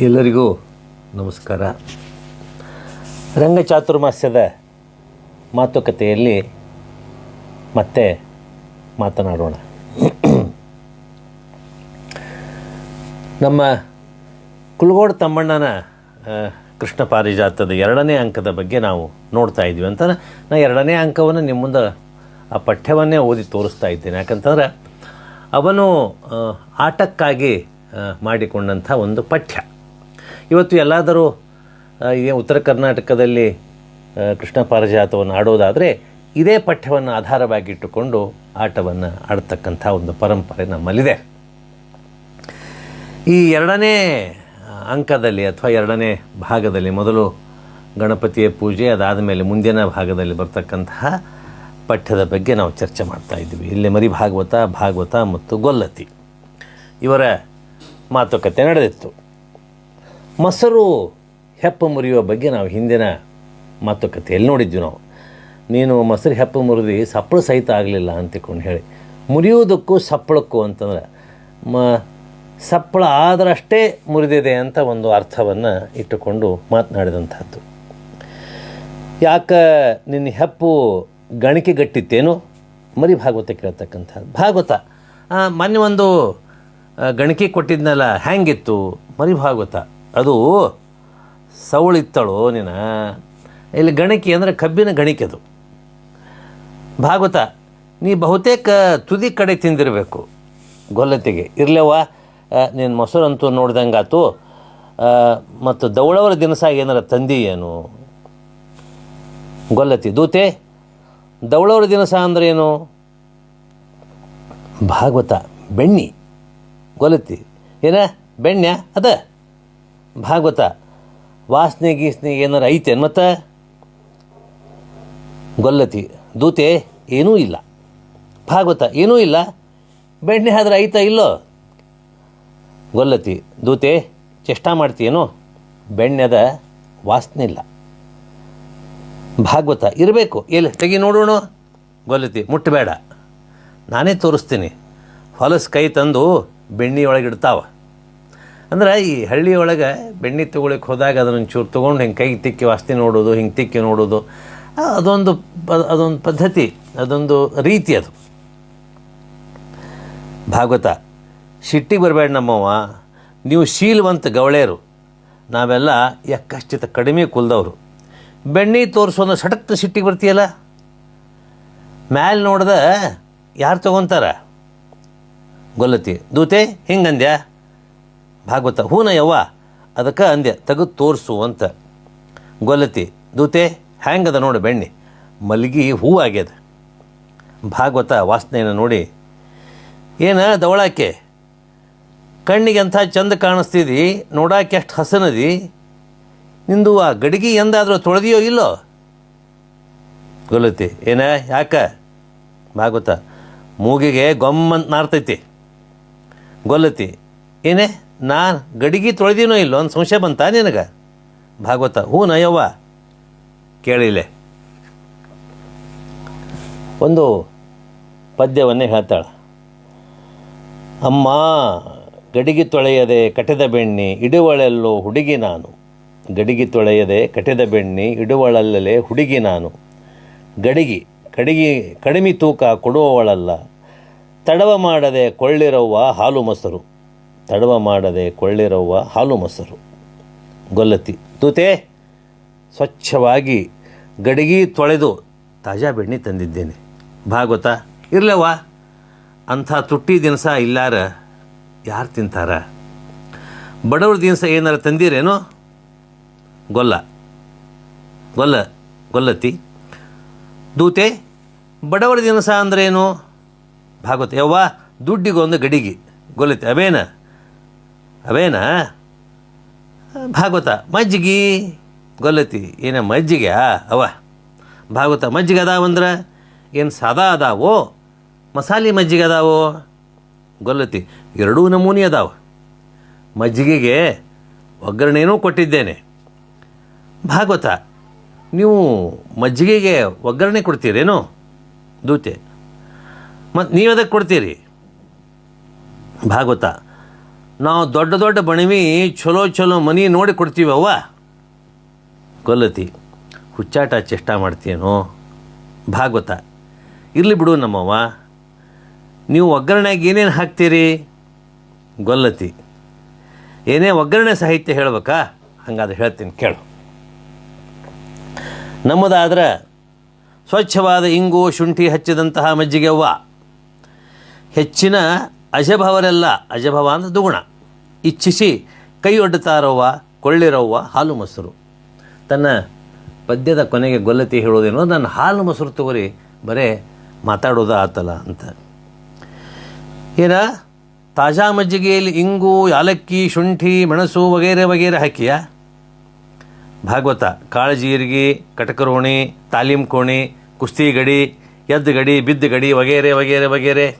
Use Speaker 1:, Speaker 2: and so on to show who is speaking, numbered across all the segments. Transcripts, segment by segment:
Speaker 1: ಎಲ್ಲರಿಗೂ ನಮಸ್ಕಾರ. ರಂಗಚಾತುರ್ಮಾಸ್ಯದ ಮಾತುಕತೆಯಲ್ಲಿ ಮತ್ತೆ ಮಾತನಾಡೋಣ. ನಮ್ಮ ಕುಲಗೋಡ ತಮ್ಮಣ್ಣನ ಕೃಷ್ಣ ಪಾರಿಜಾತದ ಎರಡನೇ ಅಂಕದ ಬಗ್ಗೆ ನಾವು ನೋಡ್ತಾ ಇದ್ದೀವಿ ಅಂತ. ನಾನು ಎರಡನೇ ಅಂಕವನ್ನು ನಿಮ್ಮ ಮುಂದೆ ಆ ಪಠ್ಯವನ್ನೇ ಓದಿ ತೋರಿಸ್ತಾ ಇದ್ದೇನೆ. ಯಾಕಂತಂದ್ರೆ ಅವನು ಆಟಕ್ಕಾಗಿ ಮಾಡಿಕೊಂಡಂಥ ಒಂದು ಪಠ್ಯ. ಇವತ್ತು ಎಲ್ಲಾದರೂ ಇದೇ ಉತ್ತರ ಕರ್ನಾಟಕದಲ್ಲಿ ಕೃಷ್ಣ ಪಾರಿಜಾತವನ್ನು ಆಡೋದಾದರೆ ಇದೇ ಪಠ್ಯವನ್ನು ಆಧಾರವಾಗಿಟ್ಟುಕೊಂಡು ಆಟವನ್ನು ಆಡ್ತಕ್ಕಂಥ ಒಂದು ಪರಂಪರೆ ನಮ್ಮಲ್ಲಿದೆ. ಈ ಎರಡನೇ ಅಂಕದಲ್ಲಿ ಅಥವಾ ಎರಡನೇ ಭಾಗದಲ್ಲಿ ಮೊದಲು ಗಣಪತಿಯ ಪೂಜೆ ಅದಾದ ಮೇಲೆ ಮುಂದಿನ ಭಾಗದಲ್ಲಿ ಬರ್ತಕ್ಕಂತಹ ಪಠ್ಯದ ಬಗ್ಗೆ ನಾವು ಚರ್ಚೆ ಮಾಡ್ತಾ ಇದ್ವಿ ಇಲ್ಲಿ ಮರಿ ಭಾಗವತ ಭಾಗವತ ಮತ್ತು ಗೊಲ್ಲತಿ ಇವರ ಮಾತುಕತೆ ನಡೆದಿತ್ತು. ಮೊಸರು ಹೆಪ್ಪು ಮುರಿಯುವ ಬಗ್ಗೆ ನಾವು ಹಿಂದಿನ ಮಾತುಕತೆಯಲ್ಲಿ ನೋಡಿದ್ವಿ ನಾವು. ನೀನು ಮೊಸರು ಹೆಪ್ಪು ಮುರಿದು ಸಪ್ಪಳ ಸಹಿತ ಆಗಲಿಲ್ಲ ಅಂತಿಕೊಂಡು ಹೇಳಿ. ಮುರಿಯುವುದಕ್ಕೂ ಸಪ್ಪಳಕ್ಕೂ ಅಂತಂದ್ರೆ ಮ, ಸಪ್ಪಳ ಆದರಷ್ಟೇ ಮುರಿದಿದೆ ಅಂತ ಒಂದು ಅರ್ಥವನ್ನು ಇಟ್ಟುಕೊಂಡು ಮಾತನಾಡಿದಂಥದ್ದು ಯಾಕೆ ನಿನ್ನ ಹೆಪ್ಪು ಗಣಿಕೆ ಗಟ್ಟಿತ್ತೇನು ಮರಿ ಭಾಗವತ ಕೇಳ್ತಕ್ಕಂಥದ್ದು ಭಾಗವತ ಮೊನ್ನೆ ಒಂದು ಗಣಿಕೆ ಕೊಟ್ಟಿದ್ನಲ್ಲ, ಹ್ಯಾಂಗಿತ್ತು? ಮರಿ ಭಾಗವತ. ಅದು ಸವಳಿತ್ತಳು ನಿನ? ಇಲ್ಲಿ ಗಣಕಿ ಅಂದರೆ ಕಬ್ಬಿನ ಗಣಿಕೆ ಅದು. ಭಾಗವತ, ನೀ ಬಹುತೇಕ ತುದಿ ಕಡೆ ತಿಂದಿರಬೇಕು ಗೊಲ್ಲತ್ತಿಗೆ ಇರ್ಲವ್ವ ನೀನು ಮೊಸರಂತೂ ನೋಡ್ದಂಗಾತು ಮತ್ತು ದೌಳವರ ದಿನಸ ಏನಾರ ತಂದಿ ಏನು? ಗೊಲ್ಲತಿ. ದೂತೆ, ದೌಳವರ ದಿನಸ ಅಂದ್ರೆ ಏನು? ಭಾಗವತ, ಬೆಣ್ಣಿ. ಗೊಲತಿ ಏನ? ಬೆಣ್ಣೆ ಅದ? ಭಾಗವತ ವಾಸನೆ ಗೀಸನೆ ಏನಾರ ಐತೇನು ಮತ್ತು? ಗೊಲ್ಲತಿ. ದೂತೆ, ಏನೂ ಇಲ್ಲ. ಭಾಗವತ, ಏನೂ ಇಲ್ಲ. ಬೆಣ್ಣೆ ಆದ್ರೆ ಐತ ಇಲ್ಲೋ? ಗೊಲ್ಲತಿ. ದೂತೆ, ಚೇಷ್ಟ ಮಾಡ್ತೀಯೇನು? ಬೆಣ್ಣೆದ ವಾಸನೆ ಇಲ್ಲ. ಭಾಗವತ, ಇರಬೇಕು. ಎಲ್ಲಿ? ತೆಗಿ ನೋಡೋಣ. ಗೊಲ್ಲತಿ ಮುಟ್ಟಬೇಡ ನಾನೇ ತೋರಿಸ್ತೀನಿ. ಹೊಲಸು ಕೈ ತಂದು ಬೆಣ್ಣೆಯೊಳಗೆ ಇಡ್ತಾವ ಅಂದ್ರೆ ಈ ಹಳ್ಳಿಯೊಳಗೆ ಬೆಣ್ಣೆ ತೊಗೊಳಕ್ಕೆ ಹೋದಾಗ ಅದನ್ನು ಚೂರು ತೊಗೊಂಡು ಹಿಂಗೆ ಕೈಗೆ ತಿಕ್ಕಿ ವಾಸ್ತಿ ನೋಡೋದು, ಹಿಂಗೆ ತಿಕ್ಕಿ ನೋಡೋದು. ಅದೊಂದು ಅದೊಂದು ಪದ್ಧತಿ, ಅದೊಂದು ರೀತಿ ಅದು. ಭಾಗವತ ಸಿಟ್ಟಿಗೆ ಬರಬೇಡ ನಮ್ಮವ್ವ, ನೀವು ಶೀಲವಂತ ಗವಳೆಯರು, ನಾವೆಲ್ಲ ಯಕ್ಕಶ್ಚಿತ ಕಡಿಮೆ ಕುಲ್ದವರು. ಬೆಣ್ಣೆ ತೋರಿಸೋದು ಸಡಕ್ತ ಸಿಟ್ಟಿಗೆ ಬರ್ತೀಯಲ್ಲ? ಮ್ಯಾಲೆ ನೋಡ್ದೆ ಯಾರು ತೊಗೊತಾರ? ಗೊಲ್ಲತಿ. ದೂತೆ, ಹಿಂಗಂದ್ಯಾ? ಭಾಗವತ ಹೂನ ಯವ್ವ ಅದಕ್ಕೆ ಅಂದ್ಯ ತೆಗೆದು ತೋರಿಸು ಅಂತ. ಗೊಲ್ಲತಿ, ದೂತೆ, ಹ್ಯಾಂಗದ ನೋಡಿ ಬೆಣ್ಣೆ, ಮಲ್ಗಿ ಹೂ ಆಗ್ಯದ. ಭಾಗವತ ವಾಸನೆಯನ್ನು ನೋಡಿ, ಏನು ದವಳಾಕೆ? ಕಣ್ಣಿಗೆ ಎಂಥ ಚಂದ ಕಾಣಿಸ್ತಿದಿ, ನೋಡಾಕೆ ಎಷ್ಟು ಹಸನದಿ? ನಿಂದು ಆ ಗಡಿಗೆ ಎಂದಾದರೂ ತೊಳೆದಿಯೋ ಇಲ್ಲೋ? ಗೊಲ್ಲತಿ, ಏನ, ಯಾಕ? ಭಾಗವತ, ಮೂಗಿಗೆ ಗೊಮ್ಮಂತ ನಾರ್ತೈತಿ. ಗೊಲ್ಲತಿ, ಏನೇ? ನಾನು ಗಡಿಗೆ ತೊಳೆದೀನೋ ಇಲ್ಲೋ ಒಂದು ಸಂಶಯ ಬಂತ ನಿನಗೆ? ಭಾಗವತ ಹ್ಞೂ ನಯವ್ವ. ಕೇಳಿಲೆ ಒಂದು ಪದ್ಯವನ್ನೇ ಹೇಳ್ತಾಳೆ. ಅಮ್ಮ, ಗಡಿಗೆ ತೊಳೆಯದೆ ಕಟೆದ ಬೆಣ್ಣೆ, ಇಡುವಳೆಲ್ಲೋ ಹುಡುಗಿ ನಾನು. ಗಡಿಗೆ ತೊಳೆಯದೆ ಕಟೆದ ಬೆಣ್ಣೆ, ಇಡುವಳಲ್ಲೇ ಹುಡುಗಿ ನಾನು. ಗಡಿಗೆ, ಕಡಿಗೆ, ಕಡಿಮೆ ತೂಕ ಕೊಡುವವಳಲ್ಲ. ತಡವ ಮಾಡದೆ ಕೊಳ್ಳಿರವ್ವ ಹಾಲು ಮೊಸರು. ತಡವ ಮಾಡದೆ ಕೊಳ್ಳಿರವ್ವ ಹಾಲು ಮೊಸರು. ಗೊಲ್ಲತಿ ತೂತೆ, ಸ್ವಚ್ಛವಾಗಿ ಗಡಿಗೆ ತೊಳೆದು ತಾಜಾ ಬೆಣ್ಣೆ ತಂದಿದ್ದೇನೆ. ಭಾಗವತ ಇರ್ಲವ್ವ. ಅಂಥ ತುಟ್ಟಿ ದಿನಸ ಇಲ್ಲಾರ, ಯಾರು ತಿಂತಾರ? ಬಡವ್ರ ದಿನಸ ಏನಾರ ತಂದಿರೇನೋ? ಗೊಲ್ಲ ಗೊಲ್ಲ ಗೊಲ್ಲತಿ ದೂತೆ ಬಡವರ ದಿನಸ ಅಂದ್ರೇನು? ಭಾಗವತ ಯವ್ವ, ದುಡ್ಡಿಗೊಂದು ಗಡಿಗೆ ಗೊಲ್ಲತಿ ಅವೇನ? ಅವೇನ? ಭಾಗವತ, ಮಜ್ಜಿಗೆ. ಗೊಲ್ಲತಿ, ಏನ ಮಜ್ಜಿಗೆ ಅವ ಭಾಗವತ ಮಜ್ಜಿಗೆ ಅದಾವಂದ್ರೆ ಏನು ಸಾದಾ ಅದಾವೋ? ಮಸಾಲೆ ಮಜ್ಜಿಗೆ ಅದಾವೋ? ಗೊಲ್ಲತಿ, ಎರಡೂ ನಮೂನಿ ಅದಾವ. ಮಜ್ಜಿಗೆಗೆ ಒಗ್ಗರಣೆನೂ ಕೊಟ್ಟಿದ್ದೇನೆ. ಭಾಗವತ, ನೀವು ಮಜ್ಜಿಗೆಗೆ ಒಗ್ಗರಣೆ ಕೊಡ್ತೀರೇನು? ದೂತೆ ಮತ್ತು ನೀವು ಅದಕ್ಕೆ ಕೊಡ್ತೀರಿ? ಭಾಗವತ ನಾವು ದೊಡ್ಡ ದೊಡ್ಡ ಬಣವಿ ಚಲೋ ಚಲೋ ಮನಿ ನೋಡಿ ಕೊಡ್ತೀವಿ ಅವ್ವ. ಗೊಲ್ಲತಿ, ಹುಚ್ಚಾಟ ಚೇಷ್ಟ ಮಾಡ್ತೀಯೇನೋ? ಭಾಗವತ. ಇರಲಿ ಬಿಡು ನಮ್ಮವ್ವ. ನೀವು ಒಗ್ಗರಣೆಗೆ ಏನೇನು ಹಾಕ್ತೀರಿ? ಗೊಲ್ಲತಿ. ಏನೇ ಒಗ್ಗರಣೆ ಸಾಹಿತ್ಯ ಹೇಳ್ಬೇಕಾ? ಹಂಗಾದ್ರೆ ಹೇಳ್ತೀನಿ, ಕೇಳು. ನಮ್ಮದಾದ್ರೆ ಸ್ವಚ್ಛವಾದ ಇಂಗು, ಶುಂಠಿ ಹಚ್ಚಿದಂತಹ ಮಜ್ಜಿಗೆ ಅವ್ವ. ಹೆಚ್ಚಿನ ಅಜಭವರೆಲ್ಲ, ಅಜಭವ ಅಂದ್ರೆ ದುಗುಣ ಇಚ್ಛಿಸಿ ಕೈ ಒಡ್ಡುತ್ತಾರವ್ವ ಕೊಳ್ಳಿರವ್ವ ಹಾಲು ಮೊಸರು. ತನ್ನ ಪದ್ಯದ ಕೊನೆಗೆ ಗೊಲ್ಲತಿ ಹೇಳೋದೇನೋ, ನನ್ನ ಹಾಲು ಮೊಸರು ತಗೋರಿ, ಬರೇ ಮಾತಾಡೋದ ಆತಲ್ಲ ಅಂತ. ಏನ? ತಾಜಾ ಮಜ್ಜಿಗೆಯಲ್ಲಿ ಇಂಗು, ಯಾಲಕ್ಕಿ, ಶುಂಠಿ, ಮೆಣಸು ವಗೇರೆ ವಗೇರೆ ಹಾಕಿಯ? ಭಾಗವತ ಕಾಳಜೀರಿಗೆ ಕಟಕರೋಣಿ, ತಾಲೀಮ್ ಕೋಣಿ, ಕುಸ್ತಿ ಗಡಿ, ಎದ್ದು ಗಡಿ, ಬಿದ್ದು ಗಡಿ, ವಗೇರೆ ವಗೇರೆ ವಗೇರೆ,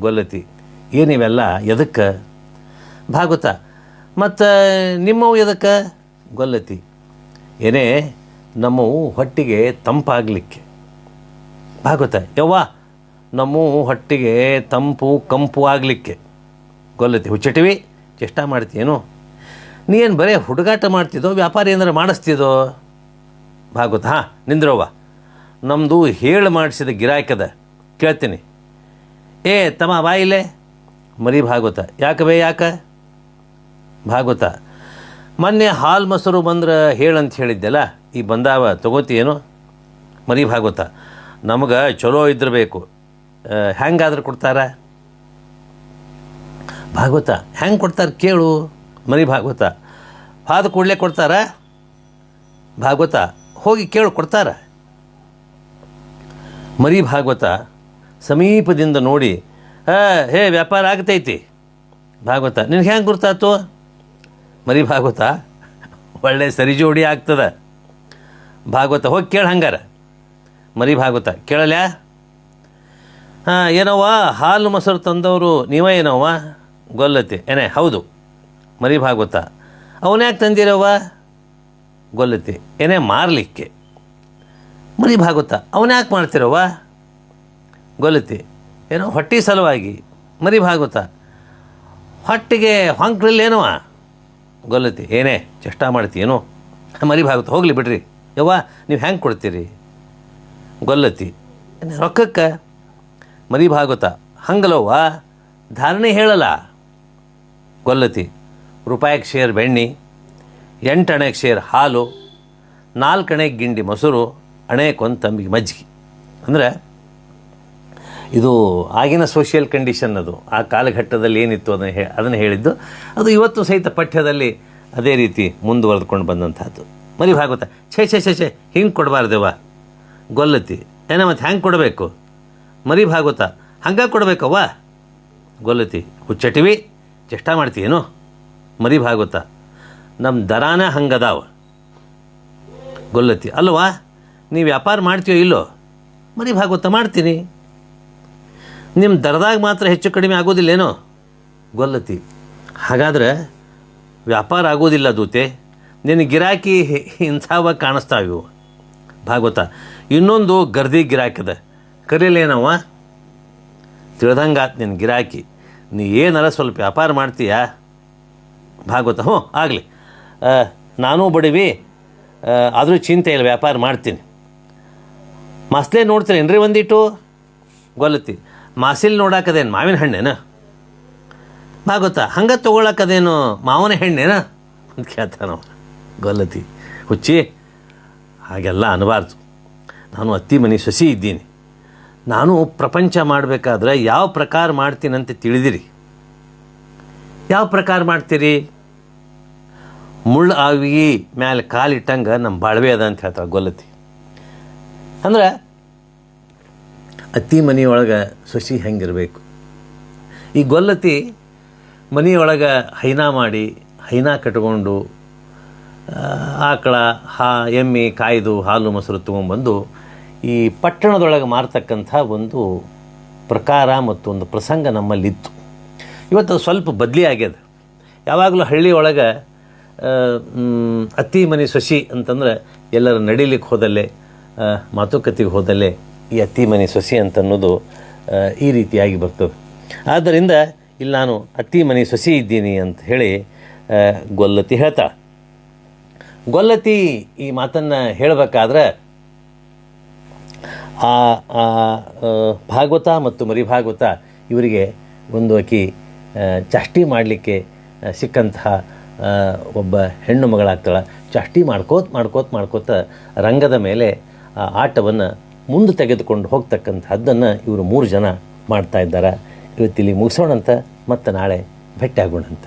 Speaker 1: ಗೊಲ್ಲತಿ. ಏನಿವೆಲ್ಲ, ಎದಕ್ಕೆ? ಭಾಗವತ. ಮತ್ತು ನಿಮ್ಮವು ಎದಕ್ಕೆ? ಗೊಲ್ಲತಿ. ಏನೇ ನಮ್ಮವು ಹೊಟ್ಟಿಗೆ ತಂಪಾಗಲಿಕ್ಕೆ. ಭಾಗವತ. ಯವ್ವ, ನಮ್ಮ ಹೊಟ್ಟಿಗೆ ತಂಪು ಕಂಪು ಆಗಲಿಕ್ಕೆ. ಗೊಲ್ಲತಿ, ಹುಚ್ಚಟಿವಿ, ಚೇಷ್ಟ ಮಾಡ್ತೀಯೇನು? ನೀ ಏನು ಬರೀ ಹುಡುಗಾಟ ಮಾಡ್ತಿದ್ದೋ ವ್ಯಾಪಾರ ಏನಾರು ಮಾಡಿಸ್ತಿದ್ದೋ ಭಾಗವತ, ಹಾಂ, ನಿಂದ್ರವ್ವ. ನಮ್ಮದು ಹೇಳಿ ಮಾಡಿಸಿದ ಗಿರಾಕದ ಕೇಳ್ತೀನಿ. ಏ, ತಮ್ಮ ಬಾಯಿಲೆ ಮರಿ ಭಾಗವತ. ಯಾಕೆ ಬೇ, ಯಾಕೆ? ಭಾಗವತ. ಮೊನ್ನೆ ಹಾಲು ಮೊಸರು ಬಂದ್ರೆ ಹೇಳಂತ ಹೇಳಿದ್ದೆಲ್ಲ, ಈ ಬಂದಾವ ತಗೋತೀಯೇನು ಮರಿ ಭಾಗವತ. ನಮಗೆ ಚಲೋ ಇದ್ದಿರಬೇಕು ಹೆಂಗಾದ್ರೆ ಕೊಡ್ತಾರ? ಭಾಗವತ. ಹೆಂಗೆ ಕೊಡ್ತಾರೆ ಕೇಳು. ಮರಿ ಭಾಗವತ. ಹಾದು ಕೂಡಲೇ ಕೊಡ್ತಾರ? ಭಾಗವತ. ಹೋಗಿ ಕೇಳು, ಕೊಡ್ತಾರ? ಮರಿ ಭಾಗವತ. ಸಮೀಪದಿಂದ ನೋಡಿ. ಹೇ, ವ್ಯಾಪಾರ ಆಗ್ತೈತಿ. ಭಾಗವತ. ನಿನಗೆ ಹೆಂಗೆ ಗುರ್ತಾತು? ಮರಿ ಭಾಗವತ ಒಳ್ಳೆ ಸರಿ ಜೋಡಿ ಆಗ್ತದ. ಭಾಗವತ, ಹೋಗಿ ಕೇಳ ಹಂಗಾರ. ಮರಿ ಭಾಗವತ ಕೇಳಲ್ಯ? ಹಾಂ, ಏನವ್ವ? ಹಾಲು ಮೊಸರು ತಂದವರು ನೀವ ಏನವ್ವ? ಗೊಲ್ಲತಿ. ಏನೇ, ಹೌದು. ಮರಿ ಭಾಗವತ ಅವನ್ಯಾಕೆ ತಂದಿರವ್ವ? ಗೊಲ್ಲತಿ. ಏನೇ, ಮಾರಲಿಕ್ಕೆ. ಮರಿ ಭಾಗವತ ಅವನ್ಯಾಕೆ ಮಾಡ್ತಿರವ್ವ? ಗೊಲ್ಲತಿ. ಏನೋ ಹೊಟ್ಟೆ ಸಲುವಾಗಿ. ಮರಿ ಭಾಗವತ ಹೊಟ್ಟೆಗೆ ಹೊಂಕ್ರಿಲ್ಲೇನವ ಗೊಲ್ಲತಿ, ಏನೇ, ಚೇಷ್ಟ ಮಾಡ್ತಿ ಮರಿ ಭಾಗವತ ಹೋಗಲಿ ಬಿಡ್ರಿ. ಯವ್ವ, ನೀವು ಹೆಂಗೆ ಕೊಡ್ತೀರಿ? ಗೊಲ್ಲತಿ, ಏನ್ ರೊಕ್ಕಕ್ಕೆ? ಮರಿ ಭಾಗವತ, ಹಂಗಲವ್ವ? ಧಾರಣೆ ಹೇಳಲ್ಲ. ಗೊಲ್ಲತಿ ರೂಪಾಯಿಗೆ ಶೇರ್ ಬೆಣ್ಣೆ ಎಂಟು ಅಣೆಗೆ ಶೇರ್ ಹಾಲು ನಾಲ್ಕು ಅಣೆಗೆ ಗಿಂಡಿ ಮೊಸರು ಅಣೆಕೊಂದು ತಂಬಿಗೆ ಮಜ್ಜಿಗೆ ಅಂದರೆ ಇದು ಆಗಿನ ಸೋಷಿಯಲ್ ಕಂಡೀಷನ್ ಅದು. ಆ ಕಾಲಘಟ್ಟದಲ್ಲಿ ಏನಿತ್ತು ಅದನ್ನು ಹೇ ಅದನ್ನು ಹೇಳಿದ್ದು, ಅದು ಇವತ್ತು ಸಹಿತ ಪಠ್ಯದಲ್ಲಿ ಅದೇ ರೀತಿ ಮುಂದುವರೆದುಕೊಂಡು ಬಂದಂಥದ್ದು ಮರಿ ಭಾಗವತ ಛೇ ಛೇ ಛೇ ಛೇ, ಹಿಂಗೆ ಕೊಡಬಾರ್ದೇವ ಗೊಲ್ಲತಿ ಏನ ಮತ್ತು ಹೆಂಗೆ ಕೊಡಬೇಕು? ಮರಿ ಭಾಗವತ ಹಂಗೆ ಕೊಡಬೇಕವ್ವ. ಗೊಲ್ಲತಿ ಹುಚ್ಚಟಿವಿ, ಚೇಷ್ಟ ಮಾಡ್ತೀಯೇನು? ಮರಿ ಭಾಗವತ ನಮ್ಮ ದರಾನ ಹಂಗದಾವ. ಗೊಲ್ಲತಿ ಅಲ್ವಾ? ನೀವು ವ್ಯಾಪಾರ ಮಾಡ್ತೀಯೋ ಇಲ್ಲೋ? ಮರಿ ಭಾಗವತ ಮಾಡ್ತೀನಿ. ನಿಮ್ಮ ದರದಾಗ ಮಾತ್ರ ಹೆಚ್ಚು ಕಡಿಮೆ ಆಗೋದಿಲ್ಲೇನೋ? ಗೊಲ್ಲತಿ. ಹಾಗಾದ್ರೆ ವ್ಯಾಪಾರ ಆಗೋದಿಲ್ಲ ದೂತೆ. ನಿನ್ನ ಗಿರಾಕಿ ಇಂಥವ ಕಾಣಿಸ್ತಾವ ಇವು. ಭಾಗವತ ಇನ್ನೊಂದು ಗರ್ದಿ ಗಿರಾಕದ ಕರೀಲೇನವ ತಿಳ್ದಂಗಾತ್ ನಿನ್ನ ಗಿರಾಕಿ. ನೀ ಏನಾರ ಸ್ವಲ್ಪ ವ್ಯಾಪಾರ ಮಾಡ್ತೀಯಾ? ಭಾಗವತ ಹ್ಞೂ, ಆಗಲಿ. ನಾನೂ ಬಡಿವಿ. ಆದರೂ ಚಿಂತೆ ಇಲ್ಲ, ವ್ಯಾಪಾರ ಮಾಡ್ತೀನಿ. ಮಸ್ತೇ ನೋಡ್ತೀನಿ ಏನ್ರಿ ಒಂದಿಟ್ಟು ಗೊಲ್ಲತಿ. ಮಾಸಿಲ್ ನೋಡಾಕದೇನು ಮಾವಿನ ಹಣ್ಣೇನ? ಭಾಗವತ ಹಂಗೆ ತೊಗೊಳಕದೇನು ಮಾವನ ಹೆಣ್ಣೇನ? ಅಂತ ಕೇಳ್ತಾನವ ಗೊಲ್ಲತಿ, ಹುಚ್ಚಿ, ಹಾಗೆಲ್ಲ ಅನ್ನಬಾರ್ದು ನಾನು ಅತ್ತಿ ಮನೆ ಸಸಿ ಇದ್ದೀನಿ. ನಾನು ಪ್ರಪಂಚ ಮಾಡಬೇಕಾದ್ರೆ ಯಾವ ಪ್ರಕಾರ ಮಾಡ್ತೀನಂತ ತಿಳಿದಿರಿ. ಯಾವ ಪ್ರಕಾರ ಮಾಡ್ತೀರಿ? ಮುಳ್ಳು ಆವಿ ಮ್ಯಾಲೆ ಕಾಲಿಟ್ಟಂಗೆ ನಮ್ಮ ಬಾಳ್ವೆ ಅದ ಅಂತ ಹೇಳ್ತಾರೆ ಗೊಲ್ಲತಿ. ಅಂದ್ರೆ ಅತ್ತಿ ಮನೆಯೊಳಗೆ ಸೊಸಿ ಹೆಂಗಿರಬೇಕು? ಈ ಗೊಲ್ಲತಿ ಮನೆಯೊಳಗೆ ಹೈನಾ ಮಾಡಿ ಹೈನಾ ಕಟ್ಕೊಂಡು ಆಕಳ ಹಾ ಎಮ್ಮೆ ಕಾಯ್ದು ಹಾಲು ಮೊಸರು ತೊಗೊಂಬಂದು ಈ ಪಟ್ಟಣದೊಳಗೆ ಮಾರ್ತಕ್ಕಂಥ ಒಂದು ಪ್ರಕಾರ ಮತ್ತು ಒಂದು ಪ್ರಸಂಗ ನಮ್ಮಲ್ಲಿತ್ತು. ಇವತ್ತು ಸ್ವಲ್ಪ ಬದಲಿ ಆಗ್ಯದ. ಯಾವಾಗಲೂ ಹಳ್ಳಿ ಒಳಗೆ ಆ, ಮ್, ಅತ್ತಿ ಮನೆ ಸೊಸಿ ಅಂತಂದ್ರೆ ಎಲ್ಲರ ನಡಿಲಿಕ್ಕೆ ಹೋದಲ್ಲೇ ಮಾತುಕತೆಗೆ ಹೋದಲ್ಲೇ ಈ ಅತ್ತಿ ಮನೆ ಸೊಸಿ ಅಂತ ಅನ್ನೋದು ಈ ರೀತಿಯಾಗಿ ಬರ್ತದೆ. ಆದ್ದರಿಂದ ಇಲ್ಲಿ ನಾನು ಅತ್ತಿ ಮನೆ ಸೊಸಿ ಇದ್ದೀನಿ ಅಂತ ಹೇಳಿ ಗೊಲ್ಲತಿ ಹೇಳ್ತಾಳೆ ಗೊಲ್ಲತಿ ಈ ಮಾತನ್ನು ಹೇಳಬೇಕಾದ್ರೆ, ಆ ಭಾಗವತ ಮತ್ತು ಮರಿಭಾಗವತ ಇವರಿಗೆ ಒಂದು ಆಕಿ ಚಾಷ್ಟಿ ಮಾಡಲಿಕ್ಕೆ ಸಿಕ್ಕಂತಹ ಒಬ್ಬ ಹೆಣ್ಣು ಮಗಳಾಗ್ತಾಳೆ. ಚಾಷ್ಟಿ ಮಾಡ್ಕೋತ, ಮಾಡ್ಕೋತ್, ಮಾಡ್ಕೋತ ರಂಗದ ಮೇಲೆ ಆಟವನ್ನು ಮುಂದೆ ತೆಗೆದುಕೊಂಡು ಹೋಗ್ತಕ್ಕಂಥದ್ದನ್ನು ಇವರು ಮೂರು ಜನ ಮಾಡ್ತಾ ಇದ್ದಾರೆ. ಇವತ್ತಿಲ್ಲಿ ಮುಗಿಸೋಣಂತ ಮತ್ತು ನಾಳೆ ಭೇಟಿ ಆಗೋಣಂತ